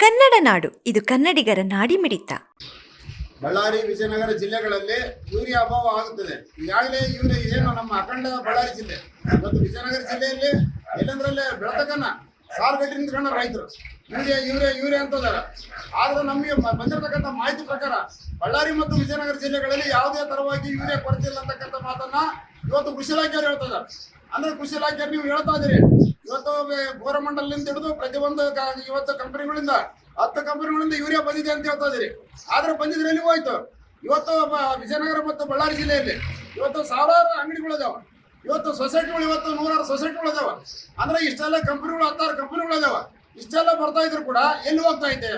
ಕನ್ನಡ ನಾಡು, ಇದು ಕನ್ನಡಿಗರ ನಾಡಿ ಮಿಡಿತ ಬಳ್ಳಾರಿ, ವಿಜಯನಗರ ಜಿಲ್ಲೆಗಳಲ್ಲಿ ಯೂರಿಯಾ ಅಭಾವ ಆಗುತ್ತದೆ. ಈಗಾಗಲೇ ಯೂರಿಯಾ ಏನು ನಮ್ಮ ಅಖಂಡ ಬಳ್ಳಾರಿ ಜಿಲ್ಲೆ. ಮತ್ತು ವಿಜಯನಗರ ಜಿಲ್ಲೆಯಲ್ಲಿ ಎಲ್ಲಂದ್ರಲ್ಲೇ ಬೆಳತಕ್ಕನ್ನ ಸಾಲುಗಟ್ಟಿ ನಿಂತ್ಕೊಂಡ ರೈತರು. ಯೂರಿಯಾ ಯೂರಿಯಾ ಯೂರಿಯಾ ಅಂತದಾರ ಆದ್ರೆ ನಮಗೆ ಬಂದಿರತಕ್ಕಂಥ ಮಾಹಿತಿ ಪ್ರಕಾರ ಬಳ್ಳಾರಿ ಮತ್ತು ವಿಜಯನಗರ ಜಿಲ್ಲೆಗಳಲ್ಲಿ ಯಾವುದೇ ತರವಾಗಿ ಯೂರಿಯಾ ಇಲ್ಲ ಅಂತಕ್ಕಂಥ ಮಾತನ್ನ ಇವತ್ತು ಕೃಷಿ ಇಲಾಖೆಯವರು ಅಂದ್ರೆ ಕೃಷಿ ಇಲಾಖೆಯವರು ನೀವು ಹೇಳ್ತಾ ಇದ್ದೀರಿ ಗೋರಮಂಡಲದಿಂದ ಹಿಡಿದು ಪ್ರತಿಯೊಂದು ಇವತ್ತು ಕಂಪನಿಗಳಿಂದ ಹತ್ತು ಕಂಪನಿಗಳಿಂದ ಯೂರಿಯಾ ಬಂದಿದೆ ಅಂತ ಹೇಳ್ತಾ ಇದ್ದೀರಿ. ಆದ್ರೆ ಬಂದಿದ್ರೆ ಎಲ್ಲಿ ಹೋಯ್ತು? ಇವತ್ತು ವಿಜಯನಗರ ಮತ್ತು ಬಳ್ಳಾರಿ ಜಿಲ್ಲೆಯಲ್ಲಿ ಇವತ್ತು ಸಾವಿರಾರು ಅಂಗಡಿಗಳಿದಾವ ಇವತ್ತು ಸೊಸೈಟಿಗಳು ಇವತ್ತು ನೂರಾರು ಸೊಸೈಟಿಗಳು ಅದಾವ. ಅಂದ್ರೆ ಇಷ್ಟೆಲ್ಲ ಕಂಪನಿಗಳು, ಹತ್ತಾರು ಕಂಪನಿಗಳು ಅದಾವ. ಇಷ್ಟೆಲ್ಲ ಬರ್ತಾ ಇದ್ರು ಕೂಡ ಎಲ್ಲಿ ಹೋಗ್ತಾ ಇದ್ದೆ?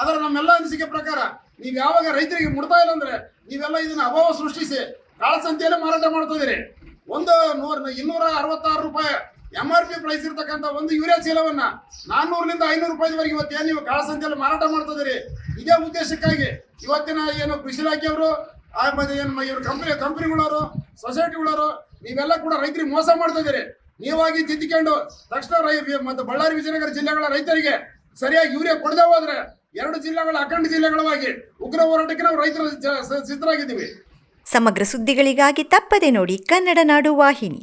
ಆದ್ರೆ ನಮ್ಮೆಲ್ಲ ಅನಿಸಿಕೆ ಪ್ರಕಾರ ನೀವು ಯಾವಾಗ ರೈತರಿಗೆ ಮುಡ್ತಾ ಇಲ್ಲ ಅಂದ್ರೆ ನೀವೆಲ್ಲ ಇದನ್ನ ಅಭಾವ ಸೃಷ್ಟಿಸಿ ಕಾಳಸಂತೆಯಲ್ಲೇ ಮಾರಾಟ ಮಾಡ್ತಾ ಇದೀರಿ ಒಂದು ನೂರ ಇನ್ನೂರ ಅರವತ್ತಾರು ರೂಪಾಯಿ ಎಂ ಆರ್ ಪಿ ಪ್ರೈಸ್ ಇರ್ತಕ್ಕಂಥ ಒಂದು ಯೂರಿಯಾ ಚೀಲವನ್ನ ನಾನ್ನೂರರಿಂದ ಐನೂರು ರೂಪಾಯಿವರೆಗೆ ಇವತ್ತು ನೀವು ಕಾಳಸಂತೆಯಲ್ಲಿ ಮಾರಾಟ ಮಾಡ್ತಾ ಇದೀರಿ ಇದೇ ಉದ್ದೇಶಕ್ಕಾಗಿ ಇವತ್ತಿನ ಏನು ಕೃಷಿ ಇಲಾಖೆಯವರು ಏನು ಇವ್ರ ಕಂಪನಿ ಕಂಪನಿಗಳವರು ಸೊಸೈಟಿಗಳವರು ನೀವೆಲ್ಲ ಕೂಡ ರೈತರಿಗೆ ಮೋಸ ಮಾಡ್ತಾ ಇದ್ದೀರಿ. ನೀವಾಗಿ ತಿದ್ದಿಕೊಂಡು ತಕ್ಷಣ ರೈ ಮತ್ತು ಬಳ್ಳಾರಿ ವಿಜಯನಗರ ಜಿಲ್ಲೆಗಳ ರೈತರಿಗೆ ಸರಿಯಾಗಿ ಯೂರಿಯಾ ಕೊಡದೆ ಹೋದ್ರೆ ಎರಡು ಜಿಲ್ಲೆಗಳ ಅಖಂಡ ಜಿಲ್ಲೆಗಳವಾಗಿ ಉಗ್ರ ಹೋರಾಟಕ್ಕೆ ನಾವು ರೈತರು ಸಿದ್ಧರಾಗಿದ್ದೀವಿ. ಸಮಗ್ರ ಸುದ್ದಿಗಳಿಗಾಗಿ ತಪ್ಪದೆ ನೋಡಿ ಕನ್ನಡ ನಾಡು ವಾಹಿನಿ.